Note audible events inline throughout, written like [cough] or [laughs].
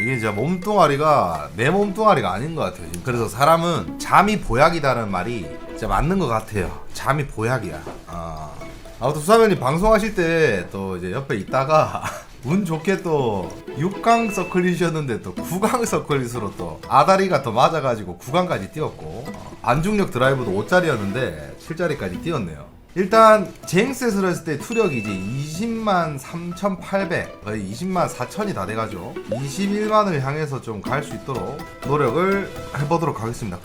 이게 진짜 몸뚱아리가 내 몸뚱아리가 아닌 것 같아요. 진짜. 그래서 사람은 잠이 보약이다는 말이 진짜 맞는 것 같아요. 잠이 보약이야. 아. 아무튼 수사면이 방송하실 때 또 이제 옆에 있다가 [laughs] 운 좋게 또 6강 서클릿이었는데 또 9강 서클릿으로 또 아다리가 또 맞아가지고 9강까지 뛰었고 어, 안중력 드라이브도 5짜리였는데 7짜리까지 뛰었네요. 일단 쟁셋을 했을 때 투력이 이제 20만 3,800 거의 20만 4천이 다 돼가죠 21만을 향해서 좀 갈 수 있도록 노력을 해보도록 하겠습니다.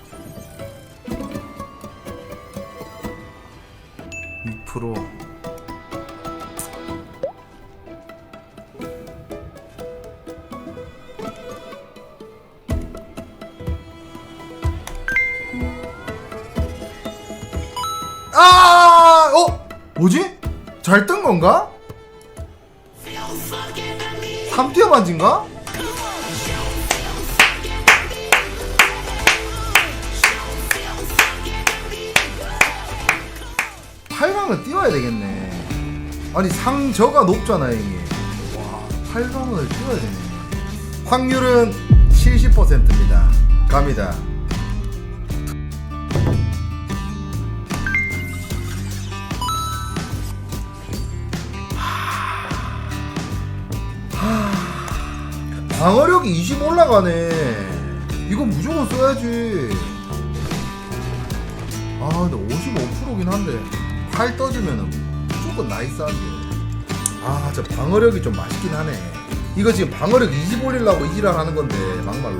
2% 뭐지? 잘 뜬 건가? 3티어 반지인가? 팔강은 띄워야 되겠네. 아니 상저가 높잖아 이게. 와, 8강을 띄워야 되네. 확률은 70%입니다. 갑니다. 방어력이 20 올라가네. 이거 무조건 써야지. 아, 근데 55%긴 한데 8 떠주면은 무조건 나이스한데. 아, 저 방어력이 좀 맛있긴 하네. 이거 지금 방어력 20 올리려고 이지랄 하는 건데 막말로.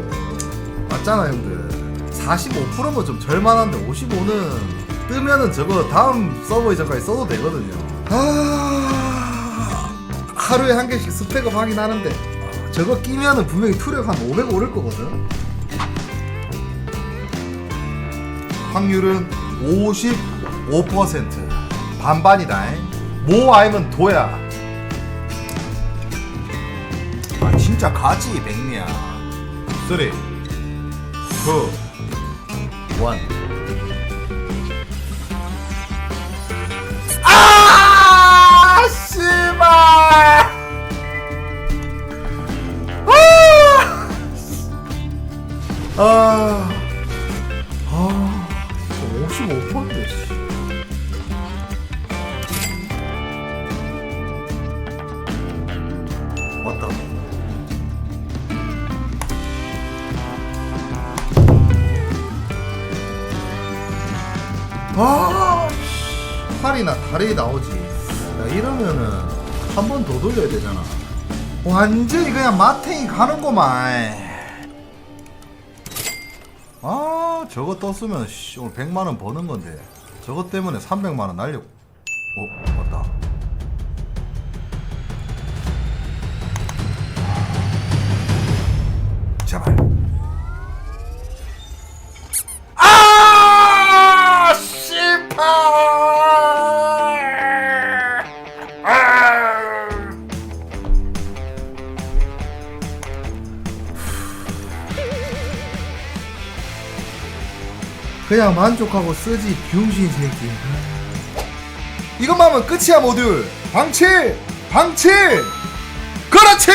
맞잖아, 형들. 45%면 좀 절만한데 55는 뜨면은 저거 다음 서버 이전까지 써도 되거든요. 아, 하루에 한 개씩 스펙업 하긴 하는데 저거 끼면은 분명히 투력 한 500 오를 거거든. 확률은 55% 반반이다. 모 아니면 도야. 아 진짜 가지 백미야. 3 2 1 아, 아, 55%인데, 씨. 왔다. 아, 씨. 팔이나 다리 나오지. 야, 이러면은 한 번 더 돌려야 되잖아. 완전히 그냥 마탱이 가는구만. 아 저거 떴으면 씨, 오늘 100만원 버는 건데. 저것 때문에 300만원 날려 어 맞다 그냥 만족하고 쓰지 병신 새끼. 이것만 하면 끝이야 모듈. 방칠! 방칠! 그렇지!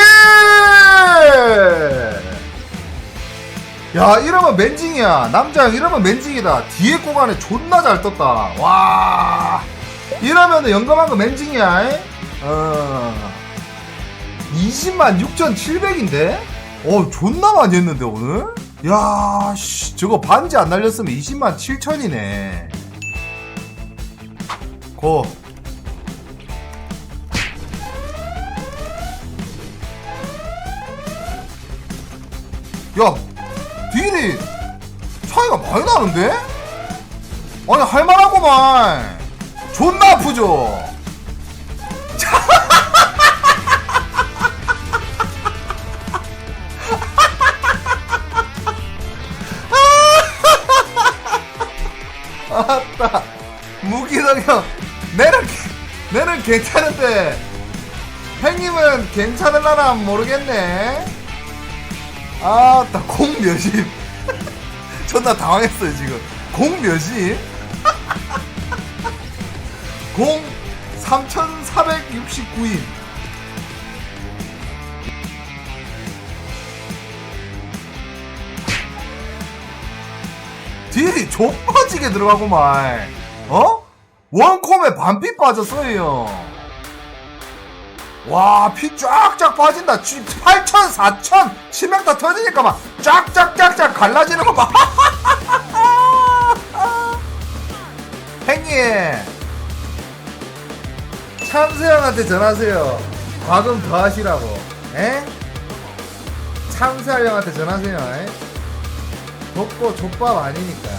야 이러면 맨징이야. 남자 형 이러면 맨징이다. 뒤에 공간에 존나 잘 떴다. 와. 이러면 영감한 거 맨징이야 에? 어. 20만 6,700인데? 어 존나 많이 했는데 오늘? 야, 씨, 저거 반지 안 날렸으면 20만 7천이네. 고. 야, 딜이 차이가 많이 나는데? 아니, 할만하구만. 존나 아프죠? [laughs] 형형 내는 내는 괜찮은데 형님은 괜찮을라나 모르겠네. 아나 공 몇십 전나 [laughs] 당황했어요 지금. 공 몇십 [laughs] 공 3469인. 딜이 족빠지게 들어가고말. 어? 원콤에 반피 빠졌어요 와, 피 쫙쫙 빠진다. 8천, 4천, 치명타 터지니까 막 쫙쫙쫙쫙 갈라지는 거 봐. [laughs] 행님, 참수형한테 전하세요. 과금 더 하시라고. 에? 참수할 형한테 전하세요. 에? 덥고 족밥 아니니까.